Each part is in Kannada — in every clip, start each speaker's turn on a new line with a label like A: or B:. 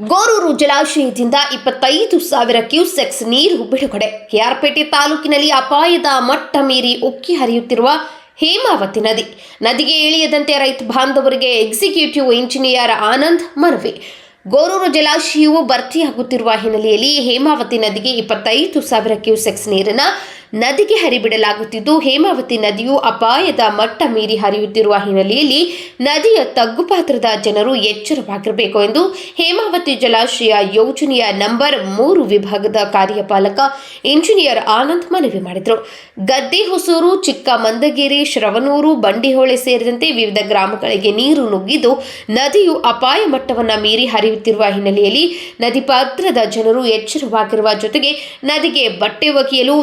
A: ಗೋರೂರು ಜಲಾಶಯದಿಂದ ಇಪ್ಪತ್ತೈದು ಸಾವಿರ ಕ್ಯೂಸೆಕ್ಸ್ ನೀರು ಬಿಡುಗಡೆ. ಕೆಆರ್ಪೇಟೆ ತಾಲೂಕಿನಲ್ಲಿ ಅಪಾಯದ ಮಟ್ಟ ಮೀರಿ ಉಕ್ಕಿ ಹರಿಯುತ್ತಿರುವ ಹೇಮಾವತಿ ನದಿ. ನದಿಗೆ ಇಳಿಯದಂತೆ ರೈತ ಬಾಂಧವರಿಗೆ ಎಕ್ಸಿಕ್ಯೂಟಿವ್ ಇಂಜಿನಿಯರ್ ಆನಂದ್ ಮನವಿ. ಗೋರೂರು ಜಲಾಶಯವು ಭರ್ತಿಯಾಗುತ್ತಿರುವ ಹಿನ್ನೆಲೆಯಲ್ಲಿ ಹೇಮಾವತಿ ನದಿಗೆ ಇಪ್ಪತ್ತೈದು ಸಾವಿರ ಕ್ಯೂಸೆಕ್ಸ್ ನೀರನ್ನು ನದಿಗೆ ಹರಿಬಿಡಲಾಗುತ್ತಿದ್ದು, ಹೇಮಾವತಿ ನದಿಯು ಅಪಾಯದ ಮಟ್ಟ ಮೀರಿ ಹರಿಯುತ್ತಿರುವ ಹಿನ್ನೆಲೆಯಲ್ಲಿ ನದಿಯ ತಗ್ಗುಪಾತ್ರದ ಜನರು ಎಚ್ಚರವಾಗಿರಬೇಕು ಎಂದು ಹೇಮಾವತಿ ಜಲಾಶಯ ಯೋಜನೆಯ ನಂಬರ್ ಮೂರು ವಿಭಾಗದ ಕಾರ್ಯಪಾಲಕ ಇಂಜಿನಿಯರ್ ಆನಂದ್ ಮನವಿ ಮಾಡಿದರು. ಗದ್ದೆ ಹೊಸೂರು ಚಿಕ್ಕ ಮಂದಗೇರಿ ಶ್ರವನೂರು ಬಂಡಿಹೊಳೆ ಸೇರಿದಂತೆ ವಿವಿಧ ಗ್ರಾಮಗಳಿಗೆ ನೀರು ನುಗ್ಗಿದ್ದು, ನದಿಯು ಅಪಾಯ ಮಟ್ಟವನ್ನು ಮೀರಿ ಹರಿಯುತ್ತಿರುವ ಹಿನ್ನೆಲೆಯಲ್ಲಿ ನದಿ ಪಾತ್ರದ ಜನರು ಎಚ್ಚರವಾಗಿರುವ ಜೊತೆಗೆ ನದಿಗೆ ಬಟ್ಟೆ ಒಗೆಯಲು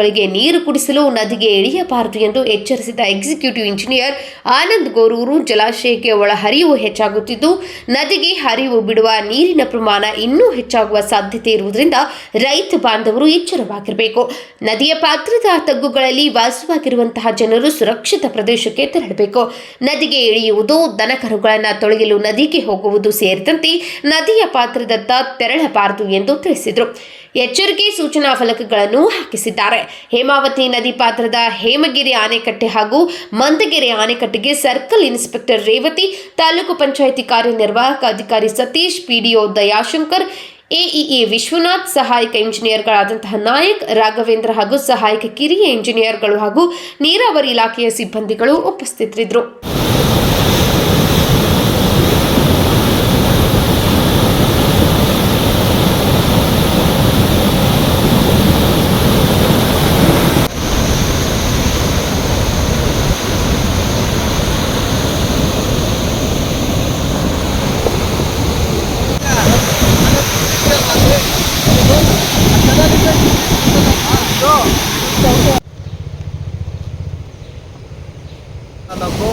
A: ದನಕರುಗಳಿಗೆ ನೀರು ಕುಡಿಸಲು ನದಿಗೆ ಇಳಿಯಬಾರದು ಎಂದು ಎಚ್ಚರಿಸಿದ ಎಕ್ಸಿಕ್ಯೂಟಿವ್ ಇಂಜಿನಿಯರ್ ಆನಂದ್ ಗೋರೂರು ಜಲಾಶಯಕ್ಕೆ ಒಳಹರಿವು ಹೆಚ್ಚಾಗುತ್ತಿದ್ದು, ನದಿಗೆ ಹರಿವು ಬಿಡುವ ನೀರಿನ ಪ್ರಮಾಣ ಇನ್ನೂ ಹೆಚ್ಚಾಗುವ ಸಾಧ್ಯತೆ ಇರುವುದರಿಂದ ರೈತ ಬಾಂಧವರು ಎಚ್ಚರವಾಗಿರಬೇಕು. ನದಿಯ ಪಾತ್ರದ ತಗ್ಗುಗಳಲ್ಲಿ ವಾಸವಾಗಿರುವಂತಹ ಜನರು ಸುರಕ್ಷಿತ ಪ್ರದೇಶಕ್ಕೆ ತೆರಳಬೇಕು. ನದಿಗೆ ಇಳಿಯುವುದು, ದನಕರುಗಳನ್ನು ತೊಳೆಯಲು ನದಿಗೆ ಹೋಗುವುದು ಸೇರಿದಂತೆ ನದಿಯ ಪಾತ್ರದತ್ತ ತೆರಳಬಾರದು ಎಂದು ತಿಳಿಸಿದರು. ಎಚ್ಚರಿಕೆ ಸೂಚನಾ ಫಲಕಗಳನ್ನು ಹಾಕಿಸಿದ್ದಾರೆ. ಹೇಮಾವತಿ ನದಿ ಪಾತ್ರದ ಹೇಮಗಿರಿ ಆನೆಕಟ್ಟೆ ಹಾಗೂ ಮಂದಗೆರೆ ಆನೆಕಟ್ಟೆಗೆ ಸರ್ಕಲ್ ಇನ್ಸ್ಪೆಕ್ಟರ್ ರೇವತಿ, ತಾಲೂಕು ಪಂಚಾಯಿತಿ ಕಾರ್ಯನಿರ್ವಾಹಕ ಅಧಿಕಾರಿ ಸತೀಶ್, ಪಿಡಿಒ ದಯಾಶಂಕರ್ ಎಇಇ ವಿಶ್ವನಾಥ್, ಸಹಾಯಕ ಇಂಜಿನಿಯರ್ಗಳಾದಂತಹ ನಾಯಕ್, ರಾಘವೇಂದ್ರ ಹಾಗೂ ಸಹಾಯಕ ಕಿರಿಯ ಇಂಜಿನಿಯರ್ಗಳು ಹಾಗೂ ನೀರಾವರಿ ಇಲಾಖೆಯ ಸಿಬ್ಬಂದಿಗಳು ಉಪಸ್ಥಿತರಿದ್ದರು.
B: ತಾಲೂಕು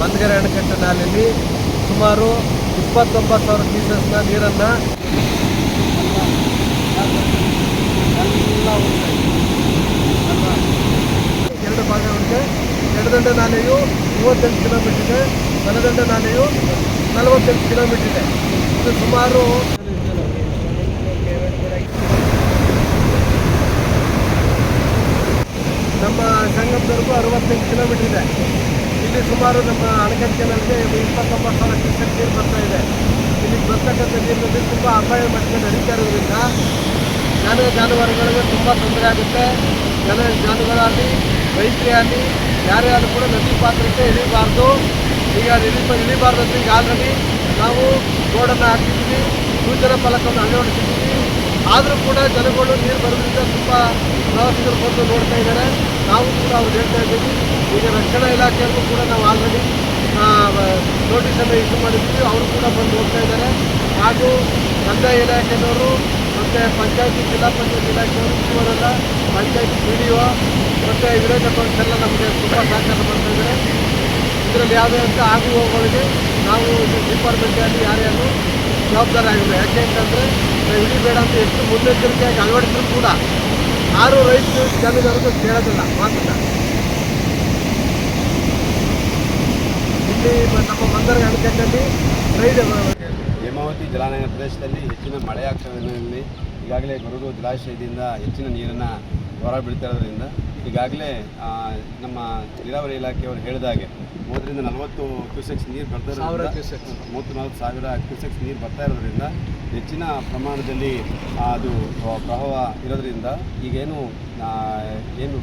B: ಬಂದಗೆರೆ ಅಣೆಕಟ್ಟೆ ನಾಲೆಯಲ್ಲಿ ಸುಮಾರು ಇಪ್ಪತ್ತೊಂಬತ್ತು ಸಾವಿರ ಪೀಸಸ್ನ ನೀರನ್ನು? ಎರಡು ಭಾಗ ಉಂಟು ಎಡದಂಡ ನಾಲೆಯು ಮೂವತ್ತೆಂಟು ಕಿಲೋಮೀಟರ್ ಇದೆ, ಬಲದಂಡ ನಾಲೆಯು ನಲವತ್ತೆಂಟು ಕಿಲೋಮೀಟರ್ ಇದೆ ಇದು ಸುಮಾರು ನಮ್ಮ ಸಂಗಮದವರೆಗೂ ಅರವತ್ತೆಂಟು ಕಿಲೋಮೀಟರ್ ಇದೆ ಇಲ್ಲಿ ಸುಮಾರು ನಮ್ಮ ಅಣೆಕಟ್ಟು ಕೆನಲ್ಗೆ ಇಪ್ಪತ್ತೊಂಬತ್ತು ಸಾವಿರ ಕ್ಯೂಸೆಕ್ ನೀರು ಬರ್ತಾ ಇದೆ. ಇಲ್ಲಿಗೆ ಬರ್ತಕ್ಕಂಥ ನೀರಿನಲ್ಲಿ ತುಂಬ ಅಪಾಯ ಮಟ್ಟಿಗೆ ನಡೀತಾ ಇರೋದ್ರಿಂದ ಜನ ಜಾನುವಾರುಗಳಿಗೆ ತುಂಬ ತೊಂದರೆ ಆಗುತ್ತೆ. ಜನ ಜಾನುವಾರಾಗಲಿ, ರೈತರೇ ಆಗಲಿ, ಯಾರೇ ಆದರೂ ಕೂಡ ನದಿ ಪಾತ್ರಕ್ಕೆ ಇಳಿಬಾರ್ದು. ಈಗ ಇಳಿ ಇಳಿಬಾರ್ದು ಈಗ ಆಲ್ರೆಡಿ ನಾವು ಬೋರ್ಡನ್ನು ಹಾಕಿದ್ದೀವಿ. ಸೂಚನಾ ಫಲಕವನ್ನು ಅಳವಡಿಸಿದ್ದೀವಿ. ಆದರೂ ಕೂಡ ಜನಗಳು ನೀರು ಬರೋದ್ರಿಂದ ತುಂಬ ಪ್ರವಾಸಿಗರು ಬಂದು ನೋಡ್ತಾ ಇದ್ದಾರೆ. ನಾವು ಕೂಡ ಅವ್ರು ಹೇಳ್ತಾ ಇದ್ದೀವಿ. ಈಗ ರಕ್ಷಣಾ ಇಲಾಖೆಯಲ್ಲೂ ಕೂಡ ನಾವು ಆಲ್ರೆಡಿ ನೋಟಿಸನ್ನು ಇಶ್ಯೂ ಮಾಡಿದ್ದೀವಿ ಅವರು ಕೂಡ ಬಂದು ನೋಡ್ತಾ ಇದ್ದಾರೆ. ಹಾಗೂ ಕಂದಾಯ ಇಲಾಖೆಯವರು ಮತ್ತು ಪಂಚಾಯತಿ ಜಿಲ್ಲಾ ಪಂಚಾಯತ್ ಇಲಾಖೆಯವರು ಇವರೆಲ್ಲ ಪಂಚಾಯತಿ ಪಿ ಡಿ ಒ ಮತ್ತು ವಿರೋಧ ಪಕ್ಷ ಎಲ್ಲ ನಮಗೆ ತುಂಬ ಸಹಕಾರ ಮಾಡ್ತಾ ಇದ್ದಾರೆ. ಇದರಲ್ಲಿ ಯಾವುದೇ ಅಂತ ಆಗು ಹೋಗೋಗಳಿಗೆ ನಾವು ಡಿಪಾರ್ಟ್ಮೆಂಟ್ ಯಾರ್ಯಾರು ಜವಾಬ್ದಾರಿ ಆಗಿದೆ. ಯಾಕೆ ಅಂತಂದರೆ ನಾವು ಬೇಡ ಅಂತ ಎಷ್ಟು ಮುನ್ನೆಚ್ಚರಿಕೆಯಾಗಿ ಅಳವಡಿಸಿದ್ರು ಕೂಡ ಯಾರು ರೈತರು ಜಮೀನವ್ರಿಗೆ ಕೇಳೋದಿಲ್ಲ. ಮಾತನ್ನ ಇಲ್ಲಿ ನಮ್ಮ ಮಂದರ ಅಣೆಕಟ್ಟಲ್ಲಿ ರೈಡ್
C: ಹೇಮಾವತಿ ಜಲಾನಯನ ಪ್ರದೇಶದಲ್ಲಿ ಹೆಚ್ಚಿನ ಮಳೆ ಆಗ್ತಾ ಹಿನ್ನೆಲೆಯಲ್ಲಿ ಈಗಾಗಲೇ ಗುರುಗು ಜಲಾಶಯದಿಂದ ಹೆಚ್ಚಿನ ನೀರನ್ನು ಹೊರ ಬೀಳ್ತಾ ಇರೋದ್ರಿಂದ ಈಗಾಗಲೇ ನಮ್ಮ ನೀರಾವರಿ ಇಲಾಖೆಯವರು ಹೇಳಿದ ಹಾಗೆ ಮೂವತ್ತರಿಂದ ನಲವತ್ತು ಕ್ಯೂಸೆಕ್ಸ್ ನೀರು ಬರ್ತಾ ಇರೋದ್ರಿಂದ. ಮೂವತ್ತು ನಾಲ್ಕು ಸಾವಿರ ಕ್ಯೂಸೆಕ್ಸ್ ನೀರು ಬರ್ತಾ ಇರೋದ್ರಿಂದ ಹೆಚ್ಚಿನ ಪ್ರಮಾಣದಲ್ಲಿ ಅದು ಪ್ರವಾಹ ಇರೋದ್ರಿಂದ ಈಗೇನು ಏನು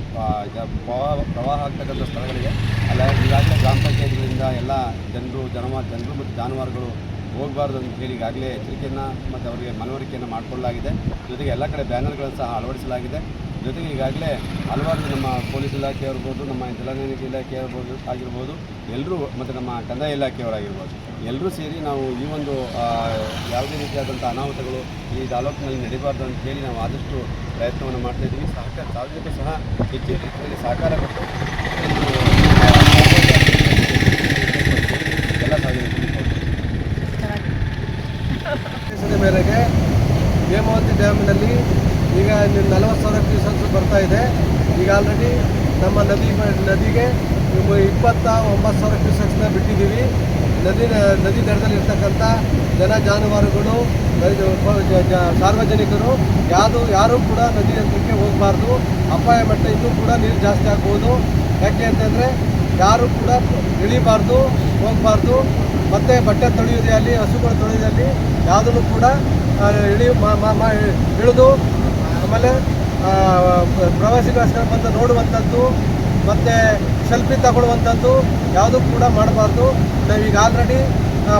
C: ಪ್ರವಾಹ ಪ್ರವಾಹ ಆಗ್ತಕ್ಕಂಥ ಸ್ಥಳಗಳಿಗೆ ಅಲ್ಲ ಈಗಾಗಲೇ ಗ್ರಾಮ ಪಂಚಾಯತ್ಗಳಿಂದ ಎಲ್ಲ ಜನರು ಜನಮ ಜನರು ಮತ್ತು ಜಾನುವಾರುಗಳು ಹೋಗಬಾರ್ದು ಅಂತ ಹೇಳಿ ಈಗಾಗಲೇ ಎಚ್ಚರಿಕೆಯನ್ನು ಮತ್ತು ಅವರಿಗೆ ಮನವರಿಕೆಯನ್ನು ಮಾಡಿಕೊಳ್ಳಲಾಗಿದೆ ಜೊತೆಗೆ ಎಲ್ಲ ಕಡೆ ಬ್ಯಾನರ್ಗಳನ್ನು ಸಹ ಅಳವಡಿಸಲಾಗಿದೆ ಜೊತೆಗೆ ಈಗಾಗಲೇ ಹಲವಾರು ನಮ್ಮ ಪೊಲೀಸ್ ಇಲಾಖೆ ಇರ್ಬೋದು ನಮ್ಮ ಜಲಾನಯನಿಕೆ ಇಲಾಖೆ ಇರ್ಬೋದು ಆಗಿರ್ಬೋದು ಎಲ್ಲರೂ ಮತ್ತು ನಮ್ಮ ಕಂದಾಯ ಇಲಾಖೆಯವರಾಗಿರ್ಬೋದು ಎಲ್ಲರೂ ಸೇರಿ ನಾವು ಈ ಒಂದು ಯಾವುದೇ ರೀತಿಯಾದಂಥ ಅನಾಹುತಗಳು ಈ ತಾಲೂಕಿನಲ್ಲಿ ನಡೀಬಾರ್ದು ಅಂತ ಹೇಳಿ ನಾವು ಆದಷ್ಟು ಪ್ರಯತ್ನವನ್ನು ಮಾಡ್ತಾ ಇದ್ದೀವಿ. ಸಹಕಾರ ಸಾರ್ವಜನಿಕ ಸಹ ಹೆಚ್ಚಿನ ರೀತಿಯಲ್ಲಿ ಸಹಕಾರ ಕೊಟ್ಟು ಎಲ್ಲ ಸಾರ್ವಜನಿಕರಿಗೆ
B: ಮೇರೆಗೆ ಹೇಮಾವತಿ ಡ್ಯಾಮಿನಲ್ಲಿ ಈಗ ನಲವತ್ತು ಸಾವಿರ ಕ್ಯೂಸೆಕ್ಸ್ ಬರ್ತಾ ಇದೆ. ಈಗ ಆಲ್ರೆಡಿ ನಮ್ಮ ನದಿ ನದಿಗೆ ಇಪ್ಪ- ಇಪ್ಪತ್ತ ಒಂಬತ್ತು ಸಾವಿರ ಕ್ಯೂಸೆಕ್ಸ್ನ ಬಿಟ್ಟಿದ್ದೀವಿ. ನದಿ ನದಿ ದಡದಲ್ಲಿ ಇರ್ತಕ್ಕಂಥ ಜನ ಜಾನುವಾರುಗಳು ಸಾರ್ವಜನಿಕರು ಯಾವುದು ಯಾರೂ ಕೂಡ ನದಿ ಹತ್ರಕ್ಕೆ ಹೋಗಬಾರ್ದು. ಅಪಾಯ ಮಟ್ಟ ಇನ್ನೂ ಕೂಡ ನೀರು ಜಾಸ್ತಿ ಆಗ್ಬೋದು. ಯಾಕೆ ಅಂತಂದರೆ ಯಾರು ಕೂಡ ಇಳಿಬಾರ್ದು, ಹೋಗಬಾರ್ದು. ಮತ್ತು ಬಟ್ಟೆ ತೊಳೆಯೋದೇ ಆಗಲಿ, ಹಸುಗಳು ತೊಳೆಯೋದಲ್ಲಿ ಯಾವುದನ್ನು ಕೂಡ ಇಳಿ ಇಳಿದು ಆಮೇಲೆ ಪ್ರವಾಸಿಗೋಸ್ಕರ ಬಂದು ನೋಡುವಂಥದ್ದು, ಮತ್ತು ಸೆಲ್ಫಿ ತಗೊಳ್ಳುವಂಥದ್ದು ಯಾವುದೂ ಕೂಡ ಮಾಡಬಾರ್ದು. ನಾವೀಗ ಆಲ್ರೆಡಿ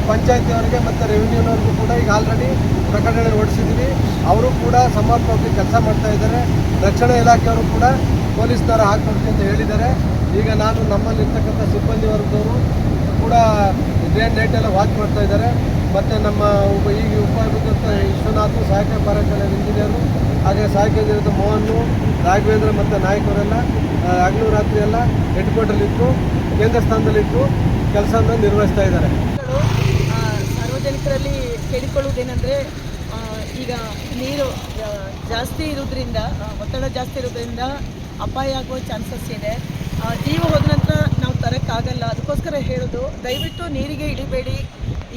B: ಪಂಚಾಯತಿಯವರಿಗೆ ಮತ್ತು ರೆವಿನ್ಯೂನವ್ರಿಗೂ ಕೂಡ ಈಗ ಆಲ್ರೆಡಿ ಪ್ರಕಟಣೆ ಹೊರಡಿಸಿದ್ದೀವಿ ಅವರು ಕೂಡ ಸಮರ್ಪಕವಾಗಿ ಕೆಲಸ ಮಾಡ್ತಾ ಇದ್ದಾರೆ. ರಕ್ಷಣಾ ಇಲಾಖೆಯವರು ಕೂಡ ಪೊಲೀಸ್ನವರು ಹಾಕಬೇಕು ಅಂತ ಹೇಳಿದ್ದಾರೆ. ಈಗ ನಾನು ನಮ್ಮಲ್ಲಿರ್ತಕ್ಕಂಥ ಸಿಬ್ಬಂದಿ ವರ್ಗದವರು ಕೂಡ ಡೇ ನೈಟ್ ಎಲ್ಲ ವಾಚ್ ಮಾಡ್ತಾ ಇದ್ದಾರೆ. ಮತ್ತು ನಮ್ಮ ಉಪ ಈಗ ಉಪವಿದ್ಯುತ್ ವಿಶ್ವನಾಥ್ ಸಹಾಯಕ ಕಾರ್ಯಾಚರಣೆ ಇಂಜಿನಿಯರು ಹಾಗೆ ಸಹಾಯಕ ಇಂಜಿನಿಯರ್ ಮೋಹನ್ ರಾಘವೇಂದ್ರ ಮತ್ತು ನಾಯಕರೆಲ್ಲ ಅವರೆಲ್ಲ ಹಗಲು ರಾತ್ರಿ ಎಲ್ಲ ಹೆಡ್ ಕ್ವಾರ್ಟರ್ಲಿದ್ದು ಕೇಂದ್ರ ಸ್ಥಾನದಲ್ಲಿದ್ದು ಕೆಲಸವನ್ನು ನಿರ್ವಹಿಸ್ತಾ ಇದ್ದಾರೆ.
D: ಸಾರ್ವಜನಿಕರಲ್ಲಿ ಕೇಳಿಕೊಳ್ಳುವುದೇನೆಂದರೆ ಈಗ ನೀರು ಜಾಸ್ತಿ ಇರೋದ್ರಿಂದ ಒತ್ತಡ ಜಾಸ್ತಿ ಇರೋದ್ರಿಂದ ಅಪಾಯ ಆಗುವ ಚಾನ್ಸಸ್ ಇದೆ. ಜೀವ ಹೋದ ನಂತರ ನಾವು ತರೋಕ್ಕಾಗಲ್ಲ. ಅದಕ್ಕೋಸ್ಕರ ಹೇಳೋದು, ದಯವಿಟ್ಟು ನೀರಿಗೆ ಇಳಿಬೇಡಿ.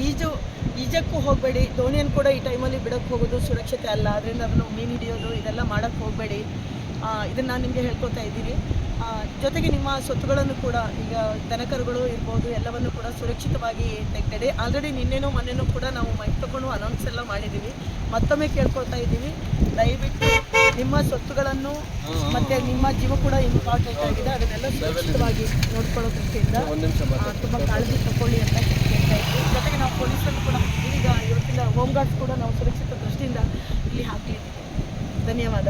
D: ಈಜು ಈಜಕ್ಕೂ ಹೋಗಬೇಡಿ. ದೋಣಿಯನ್ನು ಕೂಡ ಈ ಟೈಮಲ್ಲಿ ಬಿಡೋಕ್ಕೆ ಹೋಗೋದು ಸುರಕ್ಷತೆ ಅಲ್ಲ. ಅದರಿಂದ ಅದನ್ನು ಮೀನು ಹಿಡಿಯೋದು, ಇದೆಲ್ಲ ಮಾಡೋಕ್ಕೆ ಹೋಗಬೇಡಿ. ಇದನ್ನು ನಾನು ನಿಮಗೆ ಹೇಳ್ಕೊತಾ ಇದ್ದೀನಿ. ಜೊತೆಗೆ ನಿಮ್ಮ ಸ್ವತ್ತುಗಳನ್ನು ಕೂಡ, ಈಗ ದನಕರುಗಳು ಇರ್ಬೋದು, ಎಲ್ಲವನ್ನು ಕೂಡ ಸುರಕ್ಷಿತವಾಗಿ ತೆಗೆದಿದೆ ಆಲ್ರೆಡಿ ನಿನ್ನೆನೂ ಮೊನ್ನೆನೂ ಕೂಡ ನಾವು ಮೈಕ್ ತಗೊಂಡು ಅನೌನ್ಸ್ ಎಲ್ಲ ಮಾಡಿದ್ದೀವಿ ಮತ್ತೊಮ್ಮೆ ಕೇಳ್ಕೊಳ್ತಾ ಇದ್ದೀವಿ. ದಯವಿಟ್ಟು ನಿಮ್ಮ ಸ್ವತ್ತುಗಳನ್ನು ಮತ್ತು ನಿಮ್ಮ ಜೀವ ಕೂಡ ಇಂಪಾರ್ಟೆಂಟ್ ಆಗಿದೆ. ಸುರಕ್ಷಿತವಾಗಿ ನೋಡ್ಕೊಳ್ಳೋ ದೃಷ್ಟಿಯಿಂದ ತುಂಬ ಕಾಳಜಿ ತಗೊಳ್ಳಿ ಅಂತ ಹೇಳ್ತಾ ಇದ್ದೀವಿ ಜೊತೆಗೆ ನಾವು ಪೊಲೀಸರು ಕೂಡ ಈಗ ಇವತ್ತಿನ ಹೋಮ್ ಗಾರ್ಡ್ಸ್ ಕೂಡ ನಾವು ಸುರಕ್ಷಿತ ದೃಷ್ಟಿಯಿಂದ ಇಲ್ಲಿ ಹಾಕಲಿದ್ದೀವಿ ಧನ್ಯವಾದ.